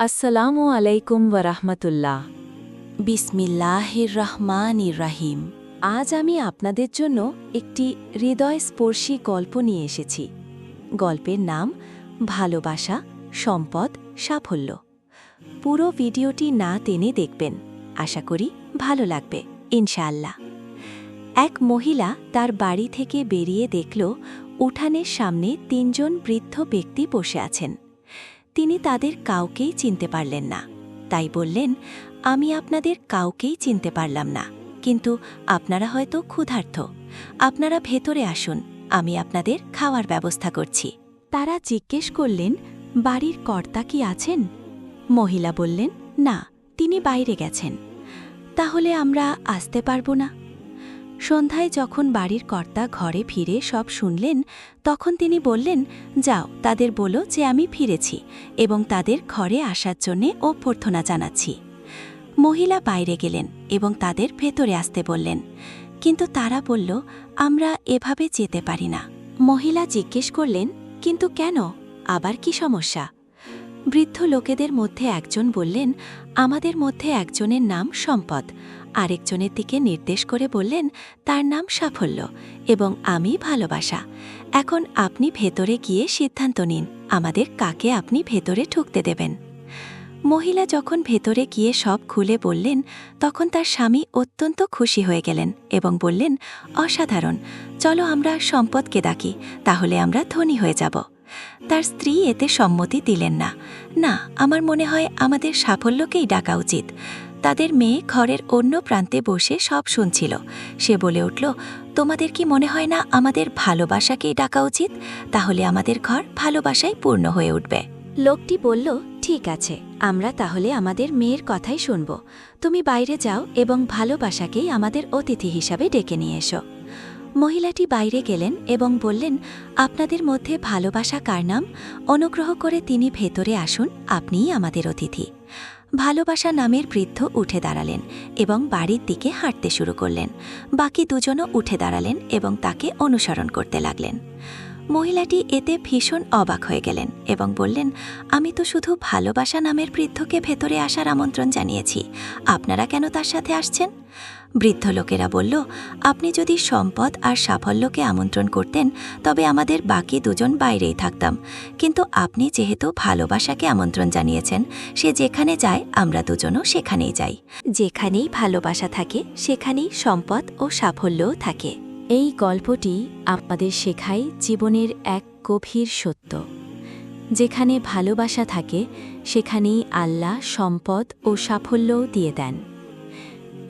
আসসালামু আলাইকুম ওরহমতুল্লাহ বিসমিল্লাহির রহমান রাহিম আজ আমি আপনাদের জন্য একটি হৃদয়স্পর্শী গল্প নিয়ে এসেছি। গল্পের নাম, ভালোবাসা, সম্পদ, সাফল্য। পুরো ভিডিওটি না টেনে দেখবেন। আশা করি ভালো লাগবে, ইনশাআল্লাহ। এক মহিলা তার বাড়ি থেকে বেরিয়ে দেখল, উঠানের সামনে তিনজন বৃদ্ধ ব্যক্তি বসে আছেন। তিনি তাদের কাউকেই চিনতে পারলেন না। তাই বললেন, আমি আপনাদের কাউকেই চিনতে পারলাম না, কিন্তু আপনারা হয়তো ক্ষুধার্ত। আপনারা ভেতরে আসুন, আমি আপনাদের খাওয়ার ব্যবস্থা করছি। তারা জিজ্ঞেস করলেন, বাড়ির কর্তা কি আছেন? মহিলা বললেন, না, তিনি বাইরে গেছেন। তাহলে আমরা আসতে পারব না? সন্ধ্যায় যখন বাড়ির কর্তা ঘরে ফিরে সব শুনলেন, তখন তিনি বললেন, যাও, তাদের বলো যে আমি ফিরেছি এবং তাদের ঘরে আসার জন্যে অভ্যর্থনা জানাচ্ছি। মহিলা বাইরে গেলেন এবং তাদের ভেতরে আসতে বললেন, কিন্তু তারা বলল, আমরা এভাবে যেতে পারি না। মহিলা জিজ্ঞেস করলেন, কিন্তু কেন? আবার কি সমস্যা? বৃদ্ধ লোকেদের মধ্যে একজন বললেন, আমাদের মধ্যে একজনের নাম সম্পদ। আরেকজনের দিকে নির্দেশ করে বললেন, তার নাম সাফল্য এবং আমি ভালোবাসা। এখন আপনি ভেতরে গিয়ে সিদ্ধান্ত নিন, আমাদের কাকে আপনি ভেতরে ঠুকতে দেবেন। মহিলা যখন ভেতরে গিয়ে সব খুলে বললেন, তখন তার স্বামী অত্যন্ত খুশি হয়ে গেলেন এবং বললেন, অসাধারণ, চলো আমরা সম্পদকে ডাকি, তাহলে আমরা ধনী হয়ে যাব। তার স্ত্রী এতে সম্মতি দিলেন না। না, আমার মনে হয় আমাদের সাফল্যকেই ডাকা উচিত। তাদের মেয়ে ঘরের অন্য প্রান্তে বসে সব শুনছিল। সে বলে উঠল, তোমাদের কি মনে হয় না আমাদের ভালোবাসাকেই ডাকা উচিত? তাহলে আমাদের ঘর ভালোবাসায় পূর্ণ হয়ে উঠবে। লোকটি বলল, ঠিক আছে, আমরা তাহলে আমাদের মেয়ের কথাই শুনব। তুমি বাইরে যাও এবং ভালোবাসাকেই আমাদের অতিথি হিসাবে ডেকে নিয়ে এসো। মহিলাটি বাইরে গেলেন এবং বললেন, আপনাদের মধ্যে ভালোবাসা কার নাম? অনুগ্রহ করে তিনি ভেতরে আসুন, আপনিই আমাদের অতিথি। ভালোবাসা নামের বৃদ্ধ উঠে দাঁড়ালেন এবং বাড়ির দিকে হাঁটতে শুরু করলেন। বাকি দুজনও উঠে দাঁড়ালেন এবং তাকে অনুসরণ করতে লাগলেন। মহিলাটি এতে ভীষণ অবাক হয়ে গেলেন এবং বললেন, আমি তো শুধু ভালোবাসা নামের বৃদ্ধকে ভেতরে আসার আমন্ত্রণ জানিয়েছি। আপনারা কেন তার সাথে আসছেন? বৃদ্ধ লোকেরা বলল, আপনি যদি সম্পদ আর সাফল্যকে আমন্ত্রণ করতেন, তবে আমাদের বাকি দুজন বাইরেই থাকতাম। কিন্তু আপনি যেহেতু ভালোবাসাকে আমন্ত্রণ জানিয়েছেন, সে যেখানে যায়, আমরা দুজনও সেখানেই যাই। যেখানেই ভালোবাসা থাকে, সেখানেই সম্পদ ও সাফল্যও থাকে। এই গল্পটি আমাদের শেখায় জীবনের এক গভীর সত্য। যেখানে ভালোবাসা থাকে, সেখানেই আল্লাহ সম্পদ ও সাফল্যও দিয়ে দেন।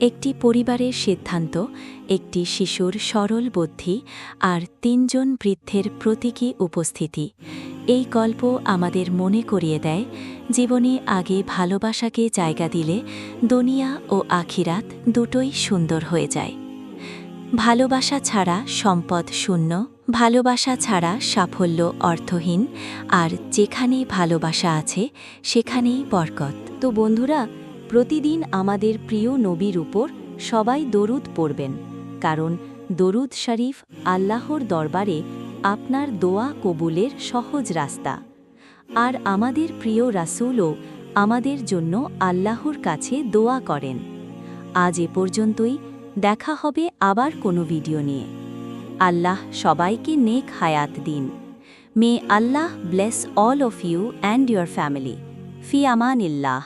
একটি পরিবারের সিদ্ধান্ত, একটি শিশুর সরল বুদ্ধি আর তিনজন বৃদ্ধের প্রতীকী উপস্থিতি, এই গল্প আমাদের মনে করিয়ে দেয় জীবনে আগে ভালোবাসাকে জায়গা দিলে দুনিয়া ও আখিরাত দুটোই সুন্দর হয়ে যায়। ভালোবাসা ছাড়া সম্পদ শূন্য, ভালোবাসা ছাড়া সাফল্য অর্থহীন, আর যেখানেই ভালোবাসা আছে, সেখানেই বরকত। তো বন্ধুরা, প্রতিদিন আমাদের প্রিয় নবীর উপর সবাই দরুদ পড়বেন, কারণ দরুদ শরীফ আল্লাহর দরবারে আপনার দোয়া কবুলের সহজ রাস্তা। আর আমাদের প্রিয় রাসূলও আমাদের জন্য আল্লাহর কাছে দোয়া করেন। আজ এ পর্যন্তই। দেখা হবে আবার কোনো ভিডিও নিয়ে। আল্লাহ সবাইকে নেক হায়াত দিন। May Allah bless all of you and your family ফিয়ামান ইল্লাহ